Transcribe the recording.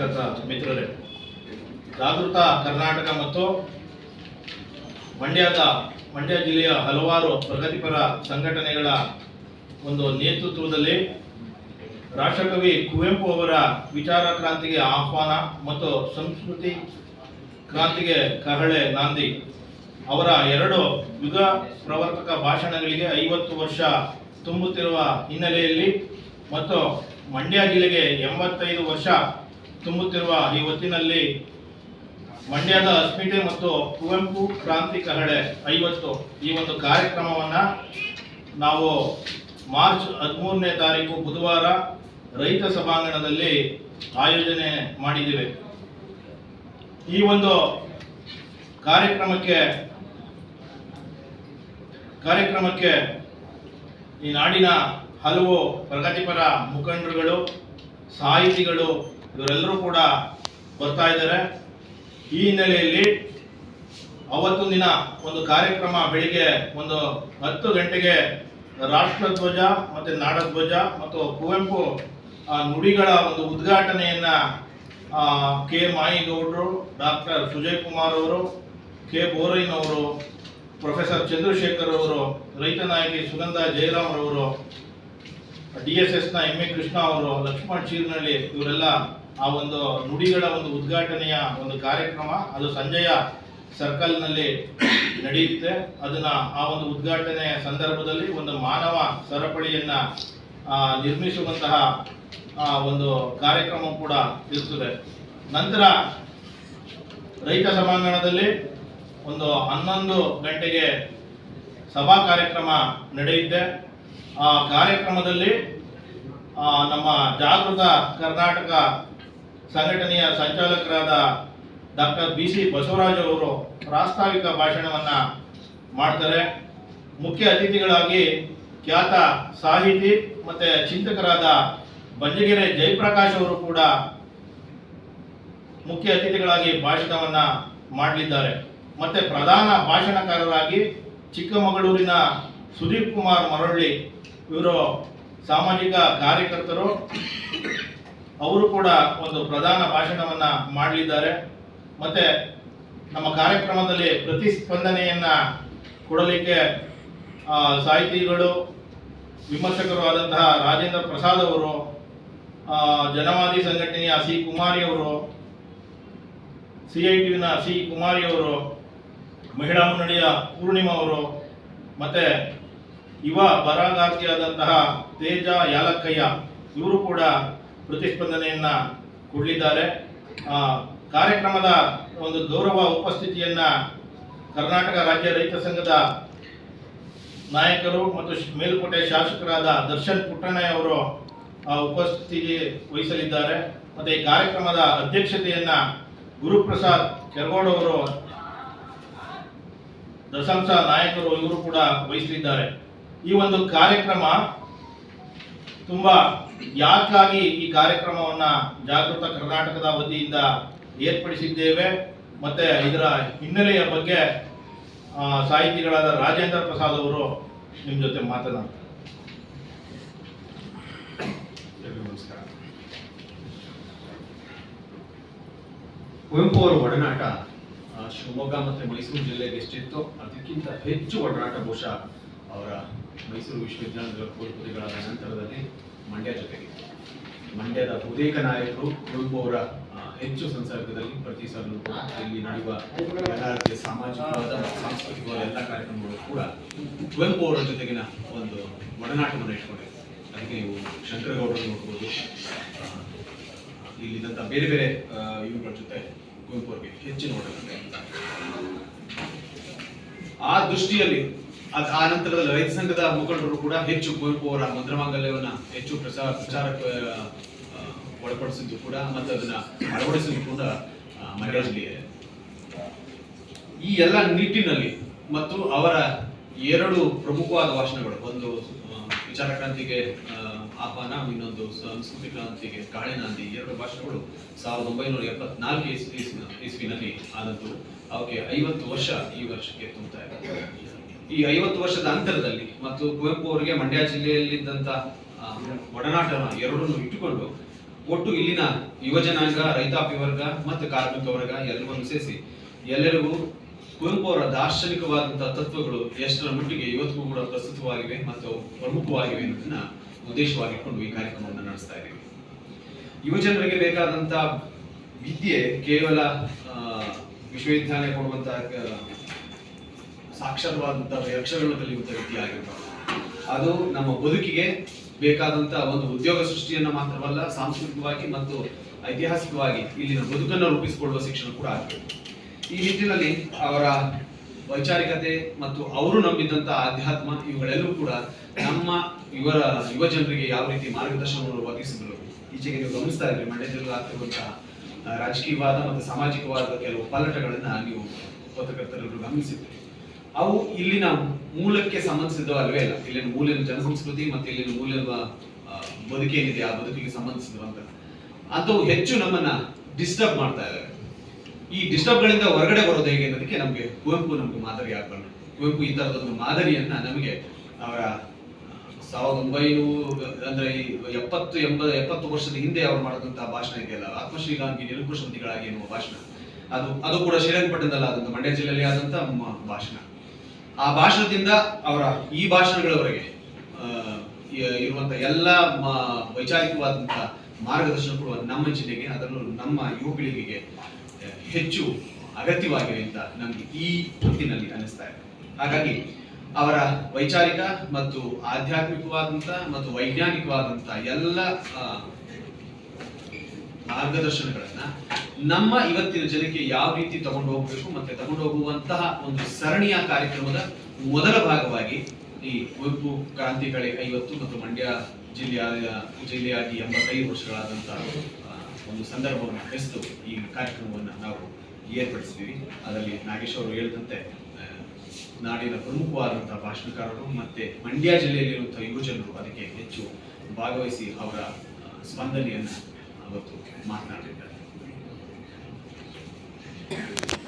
ಮಿತ್ರರೇ, ಜಾಗೃತ ಕರ್ನಾಟಕ ಮತ್ತು ಮಂಡ್ಯದ, ಮಂಡ್ಯ ಜಿಲ್ಲೆಯ ಹಲವಾರು ಪ್ರಗತಿಪರ ಸಂಘಟನೆಗಳ ಒಂದು ನೇತೃತ್ವದಲ್ಲಿ ರಾಷ್ಟ್ರಕವಿ ಕುವೆಂಪು ಅವರ ವಿಚಾರ ಕ್ರಾಂತಿಗೆ ಆಹ್ವಾನ ಮತ್ತು ಸಂಸ್ಕೃತಿ ಕ್ರಾಂತಿಗೆ ಕಹಳೆ ನಾಂದಿ. ಅವರ ಎರಡು ಯುಗ ಪ್ರವರ್ತಕ ಭಾಷಣಗಳಿಗೆ ಐವತ್ತು ವರ್ಷ ತುಂಬುತ್ತಿರುವ ಹಿನ್ನೆಲೆಯಲ್ಲಿ ಮತ್ತು ಮಂಡ್ಯ ಜಿಲ್ಲೆಗೆ ಎಂಬತ್ತೈದು ವರ್ಷ ತುಂಬುತ್ತಿರುವ ಈ ಹೊತ್ತಿನಲ್ಲಿ ಮಂಡ್ಯದ ಅಸ್ಮಿತೆ ಮತ್ತು ಕುವೆಂಪು ಕ್ರಾಂತಿ ಕಹಳೆ ಐವತ್ತು ಈ ಒಂದು ಕಾರ್ಯಕ್ರಮವನ್ನು ನಾವು ಮಾರ್ಚ್ ಹದಿಮೂರನೇ ತಾರೀಕು ಬುಧವಾರ ರೈತ ಸಭಾಂಗಣದಲ್ಲಿ ಆಯೋಜನೆ ಮಾಡಿದ್ದೇವೆ. ಈ ಒಂದು ಕಾರ್ಯಕ್ರಮಕ್ಕೆ ಕಾರ್ಯಕ್ರಮಕ್ಕೆ ಈ ನಾಡಿನ ಹಲವು ಪ್ರಗತಿಪರ ಮುಖಂಡರುಗಳು, ಸಾಹಿತಿಗಳು ಇವರೆಲ್ಲರೂ ಕೂಡ ಬರ್ತಾ ಇದ್ದಾರೆ. ಈ ಹಿನ್ನೆಲೆಯಲ್ಲಿ ಅವತ್ತು ದಿನ ಒಂದು ಕಾರ್ಯಕ್ರಮ ಬೆಳಿಗ್ಗೆ ಒಂದು ಹತ್ತು ಗಂಟೆಗೆ ರಾಷ್ಟ್ರಧ್ವಜ ಮತ್ತು ನಾಡಧ್ವಜ ಮತ್ತು ಕುವೆಂಪು ನುಡಿಗಳ ಒಂದು ಉದ್ಘಾಟನೆಯನ್ನ ಕೆ. ಮಾಯಿಗೌಡರು, ಡಾಕ್ಟರ್ ಸುಜಯ್ ಕುಮಾರ್ ಅವರು, ಕೆ. ಬೋರೈನ್ ಅವರು ಪ್ರೊಫೆಸರ್ ಚಂದ್ರಶೇಖರ್ ಅವರು, ರೈತ ನಾಯಕಿ ಸುಗಂಧ ಜಯರಾಮ್ ಅವರು ಡಿ ಎಸ್ ಎಸ್ನ ಎಂ ಎ ಕೃಷ್ಣ ಅವರು, ಲಕ್ಷ್ಮಣ್ ಚೀರ್ನಳ್ಳಿ ಇವರೆಲ್ಲ ಆ ಒಂದು ನುಡಿಗಳ ಒಂದು ಉದ್ಘಾಟನೆಯ ಒಂದು ಕಾರ್ಯಕ್ರಮ ಅದು ಸಂಜೆಯ ಸರ್ಕಲ್ನಲ್ಲಿ ನಡೆಯುತ್ತೆ. ಅದನ್ನ ಆ ಒಂದು ಉದ್ಘಾಟನೆ ಸಂದರ್ಭದಲ್ಲಿ ಒಂದು ಮಾನವ ಸರಪಳಿಯನ್ನ ನಿರ್ಮಿಸುವಂತಹ ಒಂದು ಕಾರ್ಯಕ್ರಮ ಕೂಡ ಇರ್ತದೆ. ನಂತರ ರೈತ ಸಭಾಂಗಣದಲ್ಲಿ ಒಂದು ಹನ್ನೊಂದು ಗಂಟೆಗೆ ಸಭಾ ಕಾರ್ಯಕ್ರಮ ನಡೆಯುತ್ತೆ. ಆ ಕಾರ್ಯಕ್ರಮದಲ್ಲಿ ನಮ್ಮ ಜಾಗೃತ ಕರ್ನಾಟಕ ಸಂಘಟನೆಯ ಸಂಚಾಲಕರಾದ ಡಾಕ್ಟರ್ ಬಿ ಸಿ ಬಸವರಾಜ್ ಅವರು ಪ್ರಾಸ್ತಾವಿಕ ಭಾಷಣವನ್ನು ಮಾಡ್ತಾರೆ. ಮುಖ್ಯ ಅತಿಥಿಗಳಾಗಿ ಖ್ಯಾತ ಸಾಹಿತಿ ಮತ್ತೆ ಚಿಂತಕರಾದ ಬಂಜಗೆರೆ ಜಯಪ್ರಕಾಶ್ ಅವರು ಕೂಡ ಮುಖ್ಯ ಅತಿಥಿಗಳಾಗಿ ಭಾಷಣವನ್ನು ಮಾಡಲಿದ್ದಾರೆ. ಮತ್ತೆ ಪ್ರಧಾನ ಭಾಷಣಕಾರರಾಗಿ ಚಿಕ್ಕಮಗಳೂರಿನ ಸುದೀಪ್ ಕುಮಾರ್ ಮರಳ್ಳಿ ಇವರು ಸಾಮಾಜಿಕ ಕಾರ್ಯಕರ್ತರು. ಅವರು ಕೂಡ ಒಂದು ಪ್ರಧಾನ ಭಾಷಣವನ್ನ ಮಾಡಲಿದ್ದಾರೆ. ಮತ್ತೆ ನಮ್ಮ ಕಾರ್ಯಕ್ರಮದಲ್ಲಿ ಪ್ರತಿಸ್ಪಂದನೆಯನ್ನ ಕೊಡಲಿಕ್ಕೆ ಸಾಹಿತಿಗಳು, ವಿಮರ್ಶಕರು ಆದಂತಹ ರಾಜೇಂದ್ರ ಪ್ರಸಾದ್ ಅವರು ಜನವಾದಿ ಸಂಘಟನೆಯ ಸಿ. ಕುಮಾರಿ ಅವರು ಸಿ ಐ ಟಿನ ಸಿ. ಕುಮಾರಿ ಅವರು, ಮಹಿಳಾ ಮುನ್ನಡೆಯ ಪೂರ್ಣಿಮಾ ಅವರು, ಮತ್ತೆ ಯುವ ಬರಹಗಾರ್ತಿಯಾದಂತಹ ತೇಜ ಯಾಲಕ್ಕಯ್ಯ, ಇವರು ಕೂಡ ಪ್ರತಿಸ್ಪಂದನೆಯನ್ನ ಕೊಡಲಿದ್ದಾರೆ. ಕಾರ್ಯಕ್ರಮದ ಒಂದು ಗೌರವ ಉಪಸ್ಥಿತಿಯನ್ನ ಕರ್ನಾಟಕ ರಾಜ್ಯ ರೈತ ಸಂಘದ ನಾಯಕರು ಮತ್ತು ಮೇಲುಕೋಟೆ ಶಾಸಕರಾದ ದರ್ಶನ್ ಅವರು ಆ, ಉಪಸ್ಥಿತಿ ವಹಿಸಲಿದ್ದಾರೆ. ಮತ್ತೆ ಈ ಕಾರ್ಯಕ್ರಮದ ಅಧ್ಯಕ್ಷತೆಯನ್ನ ಗುರುಪ್ರಸಾದ್ ಕೆರಗೋಡ್ ಅವರು ದಶಾಂಶ ನಾಯಕರು ಇವರು ಕೂಡ ವಹಿಸಲಿದ್ದಾರೆ. ಈ ಒಂದು ಕಾರ್ಯಕ್ರಮ ತುಂಬಾ ಯಾಕಾಗಿ ಈ ಕಾರ್ಯಕ್ರಮವನ್ನ ಜಾಗೃತ ಕರ್ನಾಟಕದ ವತಿಯಿಂದ ಏರ್ಪಡಿಸಿದ್ದೇವೆ. ಮತ್ತೆ ಇದರ ಹಿನ್ನೆಲೆಯ ಬಗ್ಗೆ ಸಾಹಿತಿಗಳಾದ ರಾಜೇಂದ್ರ ಪ್ರಸಾದ್ ಅವರು ನಿಮ್ಮ ಜೊತೆ ಮಾತನಾಡ್ತಾರೆ. ನಮಸ್ಕಾರ. ಕುವೆಂಪು ಅವರ ಒಡನಾಟ ಶಿವಮೊಗ್ಗ ಮತ್ತೆ ಮೈಸೂರು ಜಿಲ್ಲೆಗೆ ಎಷ್ಟಿತ್ತು ಅದಕ್ಕಿಂತ ಹೆಚ್ಚು ಒಡನಾಟ ಬಹುಶಃ ಅವರ ಮೈಸೂರು ವಿಶ್ವವಿದ್ಯಾಲಯದ ಕುಲಪತಿಗಳಾದ ನಂತರದಲ್ಲಿ ಮಂಡ್ಯ ಜೊತೆಗೆ. ಮಂಡ್ಯದ ಬಹುತೇಕ ನಾಯಕರು ಕುವೆಂಪು ಅವರ ಹೆಚ್ಚು ಸಂಸರ್ಗದಲ್ಲಿ ಪ್ರತಿ ಸಲೂ ಇಲ್ಲಿ ನಡೆಯುವ ಎಲ್ಲ ಸಾಮಾಜಿಕವಾದ ಸಾಂಸ್ಕೃತಿಕವಾದ ಎಲ್ಲ ಕಾರ್ಯಕ್ರಮಗಳು ಕೂಡ ಕುವೆಂಪು ಅವರ ಜೊತೆಗಿನ ಒಂದು ಒಡನಾಟವನ್ನು ಇಟ್ಕೊಂಡಿದೆ ಅದಕ್ಕೆ ನೀವು ಶಂಕರಗೌಡರು ನೋಡ್ಬೋದು. ಇಲ್ಲಿದ್ದಂಥ ಬೇರೆ ಬೇರೆ ಇವುಗಳ ಜೊತೆ ಕುವೆಂಪು ಅವರಿಗೆ ಹೆಚ್ಚು ಇದೆ. ಆ ದೃಷ್ಟಿಯಲ್ಲಿ ಆ ನಂತರದಲ್ಲಿ ರೈತ ಸಂಘದ ಮುಖಂಡರು ಕೂಡ ಹೆಚ್ಚು ಕುವೆಂಪು ಅವರ ಮಂತ್ರಮಾಂಗಲ್ಯವನ್ನ ಹೆಚ್ಚು ಪ್ರಚಾರ ಪ್ರಚಾರಕ್ಕೆ ಒಳಪಡಿಸಿದ್ದು ಕೂಡ ಮತ್ತು ಅದನ್ನ ಅಳವಡಿಸಿದ್ದು ಕೂಡ ಇದೆ. ಈ ಎಲ್ಲ ನಿಟ್ಟಿನಲ್ಲಿ ಮತ್ತು ಅವರ ಎರಡು ಪ್ರಮುಖವಾದ ಭಾಷಣಗಳು, ಒಂದು ವಿಚಾರ ಕ್ರಾಂತಿಗೆ ಆಹ್ವಾನ, ಇನ್ನೊಂದು ಸಂಸ್ಕೃತಿ ಕ್ರಾಂತಿಗೆ ಕಾಳೆನಾಂದಿ ಎರಡು ಭಾಷಣಗಳು ಸಾವಿರದ ಒಂಬೈನೂರ ಎಪ್ಪತ್ನಾಲ್ಕು ಇಸ್ವಿನಲ್ಲಿ ಆದದ್ದು. ಅವಕ್ಕೆ ಐವತ್ತು ವರ್ಷ ಈ ವರ್ಷಕ್ಕೆ ತುಂಬ್ತಾ ಇದೆ. ಈ ಐವತ್ತು ವರ್ಷದ ಅಂತರದಲ್ಲಿ ಮತ್ತು ಕುವೆಂಪು ಅವರಿಗೆ ಮಂಡ್ಯ ಜಿಲ್ಲೆಯಲ್ಲಿದ್ದಂತ ಆ, ಒಡನಾಟ ಎರಡನ್ನು ಇಟ್ಟುಕೊಂಡು ಒಟ್ಟು ಇಲ್ಲಿನ ಯುವಜನಾಂಗ ರೈತಾಪಿ ವರ್ಗ ಮತ್ತು ಕಾರ್ಮಿಕ ವರ್ಗ ಎಲ್ಲವನ್ನು ಸೇರಿಸಿ ಎಲ್ಲರಿಗೂ ಕುವೆಂಪು ಅವರ ದಾರ್ಶನಿಕವಾದಂತಹ ತತ್ವಗಳು ಎಷ್ಟರ ಮಟ್ಟಿಗೆ ಇವತ್ತಿಗೂ ಕೂಡ ಪ್ರಸ್ತುತವಾಗಿವೆ ಮತ್ತು ಪ್ರಮುಖವಾಗಿವೆ ಅನ್ನೋದನ್ನ ಉದ್ದೇಶವಾಗಿಟ್ಕೊಂಡು ಈ ಕಾರ್ಯಕ್ರಮವನ್ನು ನಡೆಸ್ತಾ ಇದ್ದೀವಿ. ಯುವಜನರಿಗೆ ಬೇಕಾದಂತಹ ವಿದ್ಯೆ ಕೇವಲ ವಿಶ್ವವಿದ್ಯಾಲಯ ಕೊಡುವಂತಹ ಸಾಕ್ಷರವಾದಂತಹ ಕಲಿಯುವಂತಹ ವಿದ್ಯೆ ಆಗಿರಬಾರ್ದು ಅದು ನಮ್ಮ ಬದುಕಿಗೆ ಬೇಕಾದಂತ ಒಂದು ಉದ್ಯೋಗ ಸೃಷ್ಟಿಯನ್ನ ಮಾತ್ರವಲ್ಲ, ಸಾಂಸ್ಕೃತಿಕವಾಗಿ ಮತ್ತು ಐತಿಹಾಸಿಕವಾಗಿ ಇಲ್ಲಿನ ಬದುಕನ್ನು ರೂಪಿಸಿಕೊಳ್ಳುವ ಶಿಕ್ಷಣ ಕೂಡ ಆಗ್ತದೆ. ಈ ನಿಟ್ಟಿನಲ್ಲಿ ಅವರ ವೈಚಾರಿಕತೆ ಮತ್ತು ಅವರು ನಂಬಿದಂತಹ ಆಧ್ಯಾತ್ಮ ಇವುಗಳೆಲ್ಲವೂ ಕೂಡ ನಮ್ಮ ಇವರ ಯುವ ಜನರಿಗೆ ಯಾವ ರೀತಿ ಮಾರ್ಗದರ್ಶನವನ್ನು ಒದಗಿಸಿದ್ರು ಈಚೆಗೆ ನೀವು ಗಮನಿಸ್ತಾ ಇದ್ರಿ ಮಂಡ್ಯದಲ್ಲಿ ಆಗ್ತಿರುವಂತಹ ರಾಜಕೀಯವಾದ ಮತ್ತು ಸಾಮಾಜಿಕವಾದ ಕೆಲವು ಪಲ್ಲಟಗಳನ್ನ ನೀವು ಪತ್ರಕರ್ತರನ್ನು ಗಮನಿಸಿದ್ರಿ. ಅವು ಇಲ್ಲಿನ ಮೂಲಕ್ಕೆ ಸಂಬಂಧಿಸಿದವಲ್ವೇ ಇಲ್ಲ ಇಲ್ಲಿನ ಮೂಲಿನ ಜನಸಂಸ್ಕೃತಿ ಮತ್ತು ಇಲ್ಲಿನ ಮೂಲಿನ ಬದುಕೇನಿದೆ ಆ ಬದುಕಿಗೆ ಸಂಬಂಧಿಸಿದ್ರು ಅಂತ. ಅಂತವು ಹೆಚ್ಚು ನಮ್ಮನ್ನ ಡಿಸ್ಟರ್ಬ್ ಮಾಡ್ತಾ ಇದ್ದಾರೆ ಈ ಡಿಸ್ಟರ್ಬ್ ಗಳಿಂದ ಹೊರಗಡೆ ಬರೋದು ಹೇಗೆ ಅನ್ನೋದಕ್ಕೆ ನಮಗೆ ಕುವೆಂಪು ನಮಗೆ ಮಾದರಿ ಆಗ್ಬಾರ್ದು ಕುವೆಂಪು ಈ ತರದೊಂದು ಮಾದರಿಯನ್ನ ನಮಗೆ ಅವರ ಸಾವಿರದ ಒಂಬೈನೂರ ಅಂದ್ರೆ ಎಪ್ಪತ್ತು ಎಂಬ ಎಪ್ಪತ್ತು ವರ್ಷದ ಹಿಂದೆ ಅವ್ರು ಮಾಡಿದಂತಹ ಭಾಷಣ ಇದೆಯಲ್ಲ ಆತ್ಮಶ್ರೀಗಾಗಿ ನಿರಂಕುಶವಂತಿಗಳಾಗಿ ಎನ್ನುವ ಭಾಷಣ. ಅದು ಅದು ಕೂಡ ಶ್ರೀರಂಗಪಟ್ಟಣದಲ್ಲಿ ಆದಂತ ಮಂಡ್ಯ ಜಿಲ್ಲೆಯಲ್ಲಿ ಆದಂತ ಭಾಷಣ. ಆ ಭಾಷಣದಿಂದ ಅವರ ಈ ಭಾಷಣಗಳವರೆಗೆ ಆ, ಇ- ಇರುವಂತ ಎಲ್ಲ ವೈಚಾರಿಕವಾದಂತಹ ಮಾರ್ಗದರ್ಶನ ಕೊಡುವ ನಮ್ಮ ಜಿಲ್ಲೆಗೆ ಅದರಲ್ಲೂ ನಮ್ಮ ಯುವ ಪೀಳಿಗೆಗೆ ಹೆಚ್ಚು ಅಗತ್ಯವಾಗಿವೆ ಅಂತ ನಮ್ಗೆ ಈ ಹೊತ್ತಿನಲ್ಲಿ ಅನಿಸ್ತಾ ಇದೆ. ಹಾಗಾಗಿ ಅವರ ವೈಚಾರಿಕ ಮತ್ತು ಆಧ್ಯಾತ್ಮಿಕವಾದಂತ ಮತ್ತು ವೈಜ್ಞಾನಿಕವಾದಂತ ಎಲ್ಲ ಮಾರ್ಗದರ್ಶನಗಳನ್ನ ನಮ್ಮ ಇವತ್ತಿನ ಜನಕ್ಕೆ ಯಾವ ರೀತಿ ತಗೊಂಡು ಹೋಗಬೇಕು ಮತ್ತೆ ತಗೊಂಡು ಹೋಗುವಂತಹ ಒಂದು ಸರಣಿಯ ಕಾರ್ಯಕ್ರಮದ ಮೊದಲ ಭಾಗವಾಗಿ ಈ ಕುವೆಂಪು ಕ್ರಾಂತಿ ಕಳೆ ಐವತ್ತು ಮತ್ತು ಮಂಡ್ಯ ಜಿಲ್ಲೆಯ, ಜಿಲ್ಲೆಯಾಗಿ ಎಂಬತ್ತೈದು ವರ್ಷಗಳಾದಂತಹ ಒಂದು ಸಂದರ್ಭವನ್ನು ಹೆಸರು ಈ ಕಾರ್ಯಕ್ರಮವನ್ನು ನಾವು ಏರ್ಪಡಿಸಿದ್ದೀವಿ. ಅದರಲ್ಲಿ ನಾಗೇಶ್ ಅವರು ಹೇಳಿದಂತೆ ನಾಡಿನ ಪ್ರಮುಖವಾದಂತಹ ಭಾಷಣಕಾರರು ಮತ್ತೆ ಮಂಡ್ಯ ಜಿಲ್ಲೆಯಲ್ಲಿರುವಂತಹ ಯುವಜನರು ಅದಕ್ಕೆ ಹೆಚ್ಚು ಭಾಗವಹಿಸಿ ಅವರ ಸ್ಪಂದನೆಯನ್ನ ಅವತ್ತು ಮಾತನಾಡಿದ್ದಾರೆ. Yeah.